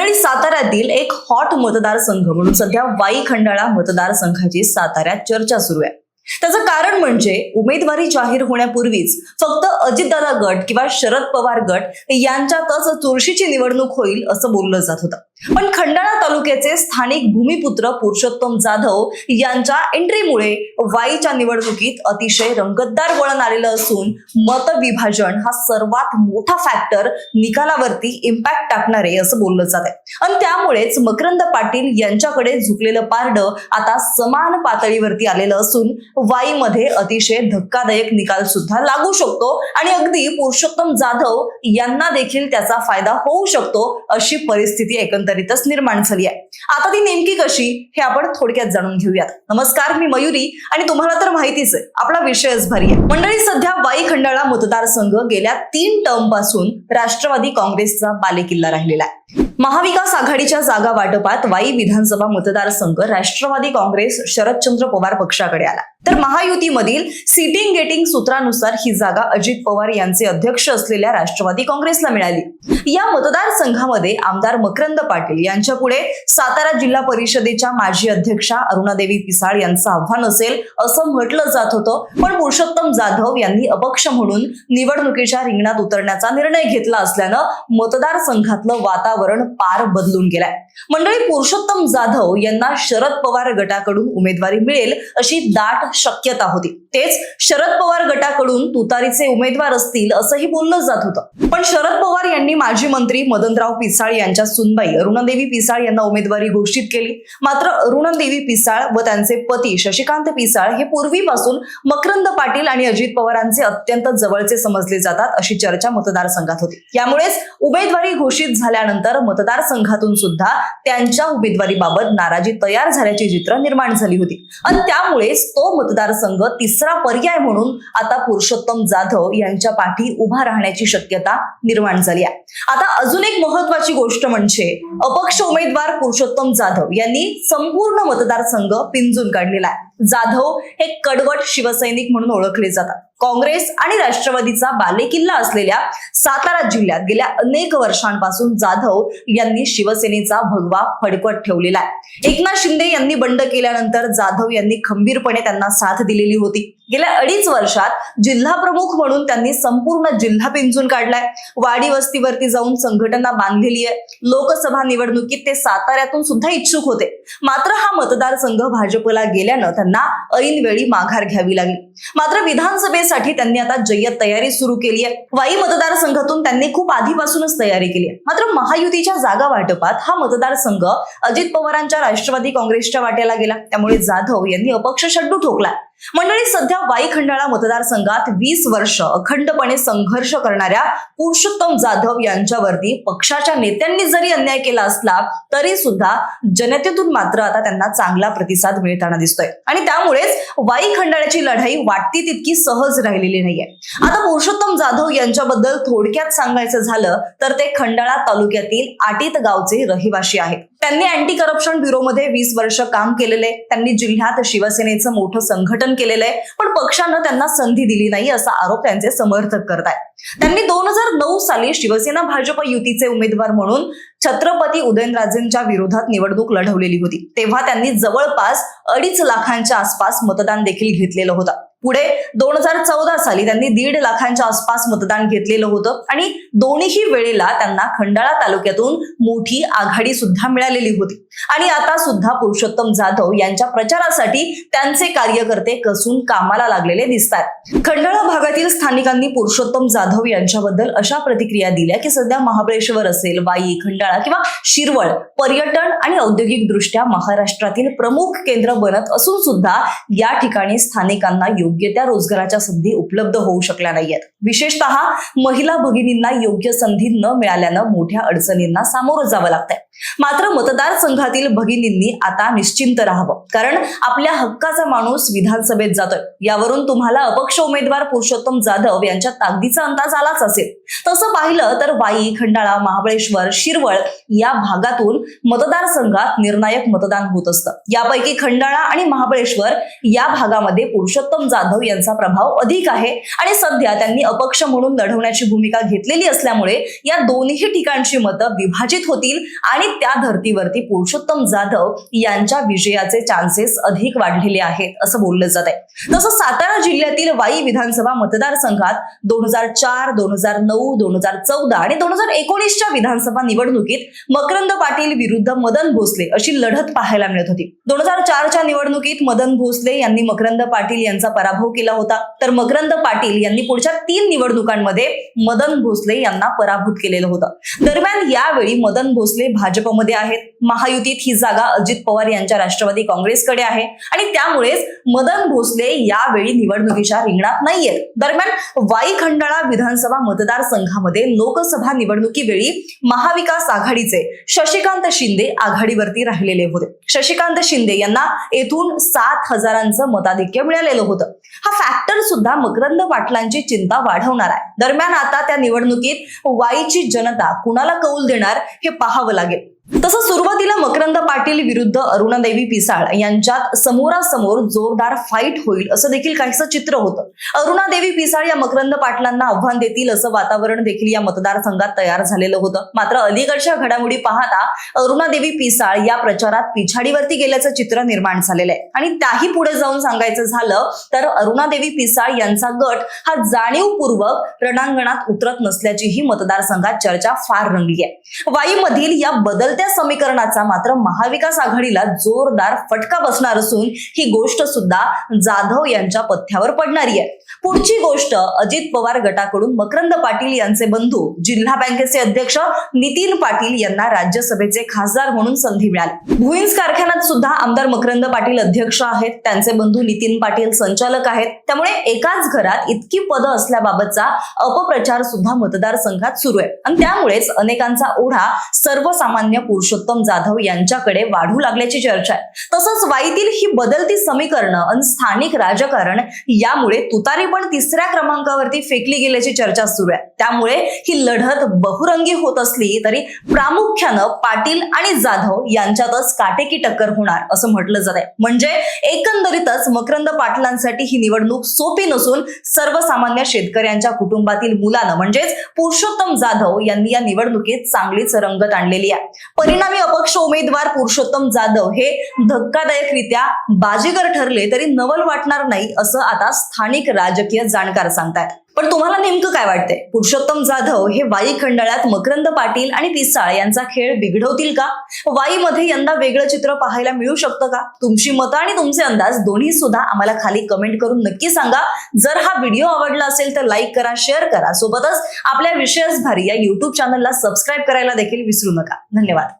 मंडळी साताऱ्यातील एक हॉट मतदारसंघ म्हणून सध्या वाई खंडाळा मतदारसंघाची साताऱ्यात चर्चा सुरू आहे. त्याचं कारण म्हणजे उमेदवारी जाहीर होण्यापूर्वीच फक्त अजितदादा गट किंवा शरद पवार गट यांच्यातच चुरशीची निवडणूक होईल असं बोललं जात होतं. पण खंडाळा तालुक्याचे स्थानिक भूमिपुत्र पुरुषोत्तम जाधव यांच्या एंट्रीमुळे वाईच्या निवडणुकीत अतिशय रंगतदार वळण आलेलं असून मतविभाजन हा सर्वात मोठा फॅक्टर निकालावरती इम्पॅक्ट टाकणार आहे असं बोललं जात आहे. आणि त्यामुळेच मकरंद पाटील यांच्याकडे झुकलेलं पारडं आता समान पातळीवरती आलेलं असून वाईमध्ये अतिशय धक्कादायक निकाल सुद्धा लागू शकतो आणि अगदी पुरुषोत्तम जाधव यांना देखील त्याचा फायदा होऊ शकतो अशी परिस्थिती एकंदरीतच निर्माण झाली आहे. आता ती नेमकी कशी हे आपण थोडक्यात जाणून घेऊयात. नमस्कार मी मयुरी आणि तुम्हाला तर माहितीच आहे आपला विषयच भारी आहे. मंडळी सध्या वाई खंडाळा मतदारसंघ गेल्या तीन टर्मपासून राष्ट्रवादी काँग्रेसचा बालेकिल्ला राहिलेला आहे. महाविकास आघाडीच्या जागा वाटपात वाई विधानसभा मतदारसंघ राष्ट्रवादी काँग्रेस शरदचंद्र पवार पक्षाकडे आला. तर महायुतीमधील सिटिंग गेटिंग सूत्रानुसार ही जागा अजित पवार यांचे अध्यक्ष असलेल्या राष्ट्रवादी काँग्रेसला मिळाली. या मतदारसंघामध्ये आमदार मकरंद पाटील यांच्या पुढे सातारा जिल्हा परिषदेच्या माजी अध्यक्षा अरुणादेवी पिसाळ यांचं आव्हान असेल असं म्हटलं जात होतं. पण पुरुषोत्तम जाधव यांनी अपक्ष म्हणून निवडणुकीच्या रिंगणात उतरण्याचा निर्णय घेतला असल्यानं मतदारसंघातलं वातावरण पार बदलून गेलाय. मंडळी पुरुषोत्तम जाधव यांना शरद पवार गटाकडून उमेदवारी मिळेल अशी दाट शक्यता होती. तेच शरद पवार गटाकडून तुतारीचे उमेदवार असतील असंही बोललं जात होतं. पण शरद पवार यांनी माजी मंत्री मदनराव पिसाळ यांच्या सुनबाई अरुणादेवी पिसाळ यांना उमेदवारी घोषित केली. मात्र अरुणादेवी पिसाळ व त्यांचे पती शशिकांत पिसाळ हे पूर्वीपासून मकरंद पाटील आणि अजित पवारांचे अत्यंत जवळचे समजले जातात अशी चर्चा मतदारसंघात होती. यामुळेच उमेदवारी घोषित झाल्यानंतर मतदारसंघातून सुद्धा त्यांच्या उमेदवारीबाबत नाराजी तयार झाल्याची चित्र निर्माण झाली होती. आणि त्यामुळेच तो मतदारसंघ तिसरा पर्याय म्हणून आता पुरुषोत्तम जाधव यांच्या पाठी उभा राहण्याची शक्यता निर्माण झाली आहे. आता अजून एक महत्वाची गोष्ट म्हणजे अपक्ष उमेदवार पुरुषोत्तम जाधव यांनी संपूर्ण मतदारसंघ पिंजून काढलेला आहे. जाधव हे कडवट शिवसैनिक म्हणून ओळखले जातात. काँग्रेस आणि राष्ट्रवादीचा बालेकिल्ला असलेल्या सातारा जिल्ह्यात गेल्या अनेक वर्षांपासून जाधव यांनी शिवसेनेचा भगवा फडकवत ठेवलेला आहे. एकनाथ शिंदे यांनी बंड केल्यानंतर जाधव यांनी खंबीरपणे त्यांना साथ दिलेली होती. गेल्या अडीच वर्षात जिल्हा प्रमुख म्हणून त्यांनी संपूर्ण जिल्हा पिंजून काढलाय. वाडी वस्तीवरती जाऊन संघटना बांधलेली आहे. लोकसभा निवडणुकीत ते साताऱ्यातून सुद्धा इच्छुक होते. मात्र हा मतदारसंघ भाजपला गेल्यानं त्यांना ऐनवेळी माघार घ्यावी लागली. मात्र विधानसभेसाठी त्यांनी आता जय्यत तयारी सुरू केली आहे. वाई मतदारसंघातून त्यांनी खूप आधीपासूनच तयारी केली आहे. मात्र महायुतीच्या जागा वाटपात हा मतदारसंघ अजित पवारांच्या राष्ट्रवादी काँग्रेसच्या वाट्याला गेला. त्यामुळे जाधव यांनी अपक्ष शड्डू ठोकला. मंडळी सध्या वाई खंडाळा मतदारसंघात वीस वर्ष अखंडपणे संघर्ष करणाऱ्या पुरुषोत्तम जाधव यांच्यावरती पक्षाच्या नेत्यांनी जरी अन्याय केला असला तरी सुद्धा जनतेतून मात्र आता त्यांना चांगला प्रतिसाद मिळताना दिसतोय. आणि त्यामुळेच वाई खंडाळ्याची लढाई वाटती तितकी सहज राहिलेली नाहीये. आता पुरुषोत्तम जाधव यांच्याबद्दल थोडक्यात सांगायचं झालं तर ते खंडाळा तालुक्यातील आटीत गावचे रहिवाशी आहेत. त्यांनी अँटी करप्शन ब्युरोमध्ये वीस वर्ष काम केलेले त्यांनी जिल्ह्यात शिवसेनेचं मोठं संघटन केलेलं आहे पण पक्षानं त्यांना संधी दिली नाही असा आरोप त्यांचे समर्थक करत आहेत त्यांनी दोन हजार नऊ साली शिवसेना भाजप युतीचे उमेदवार म्हणून छत्रपती उदयनराजेंच्या विरोधात निवडणूक लढवलेली होती. तेव्हा त्यांनी जवळपास अडीच लाखांच्या आसपास मतदान देखील घेतलेलं होतं. पुढे दोन हजार चौदा साली त्यांनी दीड लाखांच्या आसपास मतदान घेतलेलं होतं. आणि दोन्ही वेळेला त्यांना खंडाळा तालुक्यातून मोठी आघाडी सुद्धा मिळालेली होती. आणि आता सुद्धा पुरुषोत्तम जाधव यांच्या प्रचारासाठी त्यांचे कार्यकर्ते कसून कामाला लागलेले दिसतात. खंडाळा भागातील स्थानिकांनी पुरुषोत्तम जाधव यांच्याबद्दल अशा प्रतिक्रिया दिल्या की सध्या महाबळेश्वर असेल वाई खंडाळा किंवा शिरवळ पर्यटन आणि औद्योगिक दृष्ट्या महाराष्ट्रातील प्रमुख केंद्र बनत असून सुद्धा या ठिकाणी स्थानिकांना योग्य त्या रोजगाराच्या संधी उपलब्ध होऊ शकल्या नाहीयेत. विशेषतः महिला भगिनींना योग्य संधी न मिळाल्यानं मोठ्या अडचणींना सामोरं जावं लागतंय. मात्र मतदारसंघातील भगिनींनी आता निश्चिंत राहावं. कारण आपल्या हक्काचा माणूस विधानसभेत जातोय. यावरून तुम्हाला अपक्ष उमेदवार पुरुषोत्तम जाधव यांच्या ताकदीचा अंदाज आलाच असेल. तसं पाहिलं तर वाई खंडाळा महाबळेश्वर शिरवळ या भागातून मतदारसंघात निर्णायक मतदान होत असतं. यापैकी खंडाळा आणि महाबळेश्वर या भागामध्ये पुरुषोत्तम जाधव यांचा प्रभाव अधिक आहे आणि सध्या त्यांनी अपक्ष म्हणून लढवण्याची भूमिका घेतलेली असल्यामुळे या दोन्ही ठिकाणची मतं विभाजित होतील आणि आणि त्या धर्तीवरती पुरुषोत्तम जाधव यांच्या विजयाचे चान्सेस अधिक वाढलेले आहेत असं बोललं जात आहे. तसं सातारा जिल्ह्यातील वाई विधानसभा मतदारसंघात दोन हजार चार दोन हजार नऊ दोन हजार चौदा आणि दोन हजार एकोणीसच्या विधानसभा निवडणुकीत मकरंद पाटील विरुद्ध मदन भोसले अशी लढत पाहायला मिळत होती. दोन हजार चारच्या निवडणुकीत मदन भोसले यांनी मकरंद पाटील यांचा पराभव केला होता. तर मकरंद पाटील यांनी पुढच्या तीन निवडणुकांमध्ये मदन भोसले यांना पराभूत केलेलं होतं. दरम्यान यावेळी मदन भोसले भाजपमध्ये मध्ये आहेत. महायुतीत ही जागा अजित पवार यांच्या राष्ट्रवादी काँग्रेसकडे आहे. आणि त्यामुळेच मदन भोसले यावेळी निवडणुकीच्या रिंगणात नाहीये दरम्यान वाई खंडाळा विधानसभा मतदारसंघामध्ये लोकसभा निवडणुकीवेळी महाविकास आघाडीचे शशिकांत शिंदे आघाडीवरती राहिलेले होते. शशिकांत शिंदे यांना येथून सात हजारांचं मताधिक्य मिळालेलं होतं. हा फॅक्टर सुद्धा मकरंद पाटलांची चिंता वाढवणार आहे. दरम्यान आता त्या निवडणुकीत वाईची जनता कुणाला कौल देणार हे पाहावं लागेल. तसं सुरुवातीला मकरंद पाटील विरुद्ध अरुणादेवी पिसाळ यांच्यात समोरासमोर जोरदार फाईट होईल असं देखील काहीसं चित्र होतं. अरुणादेवी पिसाळ या मकरंद पाटलांना आव्हान देतील असं वातावरण देखील या मतदारसंघात तयार झालेलं होतं. मात्र अलीकडच्या घडामोडी पाहता अरुणादेवी पिसाळ या प्रचारात पिछाडीवरती गेल्याचं चित्र निर्माण झालेलं आहे. आणि त्याही पुढे जाऊन सांगायचं झालं तर अरुणादेवी पिसाळ यांचा गट हा जाणीवपूर्वक रणांगणात उतरत नसल्याचीही मतदारसंघात चर्चा फार रंगली आहे. वाईमधील या त्या समीकरणाचा मात्र महाविकास आघाडीला जोरदार फटका बसणार असून ही गोष्ट सुद्धा जाधव यांच्या पथ्यावर पडणारी आहे. पुढची गोष्ट अजित पवार गटाकडून मकरंद पाटील यांचे बंधू जिल्हा बँकेचे अध्यक्ष नितीन पाटील यांना राज्यसभेचे खासदार म्हणून संधी मिळाली. भुईन्स कारखान्यात सुद्धा आमदार मकरंद पाटील अध्यक्ष आहेत. त्यांचे बंधू नितीन पाटील संचालक आहेत. त्यामुळे एकाच घरात इतकी पदं असल्याबाबतचा अपप्रचार सुद्धा मतदारसंघात सुरू आहे. आणि त्यामुळेच अनेकांचा ओढा सर्वसामान्य पुरुषोत्तम जाधव यांच्याकडे वाढू लागल्याची चर्चा आहे. तसंच वाईतील ही बदलती समीकरणं आणि स्थानिक राजकारण यामुळे तुतारी पण तिसऱ्या क्रमांकावरती फेकली गेल्याची चर्चा सुरू आहे. त्यामुळे ही लढत बहुरंगी होत असली तरी प्रामुख्यानं पाटील आणि जाधव यांच्यातच काटेकी टक्कर होणार असं म्हटलं जात आहे म्हणजे एकंदरीतच मकरंद पाटलांसाठी ही निवडणूक सोपी नसून सर्वसामान्य शेतकऱ्यांच्या कुटुंबातील मुलानं म्हणजेच पुरुषोत्तम जाधव यांनी या निवडणुकीत चांगलीच रंगत आणलेली आहे. परिणामी अपक्ष उमेदवार पुरुषोत्तम जाधव हे धक्कादायकरित्या बाजीगर ठरले तरी नवल वाटणार नाही असं आता स्थानिक राजकीय जाणकार सांगतायत. पण तुम्हाला नेमकं काय वाटतंय? पुरुषोत्तम जाधव हे वाई खंडाळ्यात मकरंद पाटील आणि पिसाळ यांचा खेळ बिघडवतील का? वाईमध्ये यंदा वेगळं चित्र पाहायला मिळू शकतं का? तुमची मतं आणि तुमचे अंदाज दोन्ही सुद्धा आम्हाला खाली कमेंट करून नक्की सांगा. जर हा व्हिडिओ आवडला असेल तर लाईक करा शेअर करा. सोबतच आपल्या विषयच भारी या युट्यूब चॅनलला सबस्क्राईब करायला देखील विसरू नका. धन्यवाद.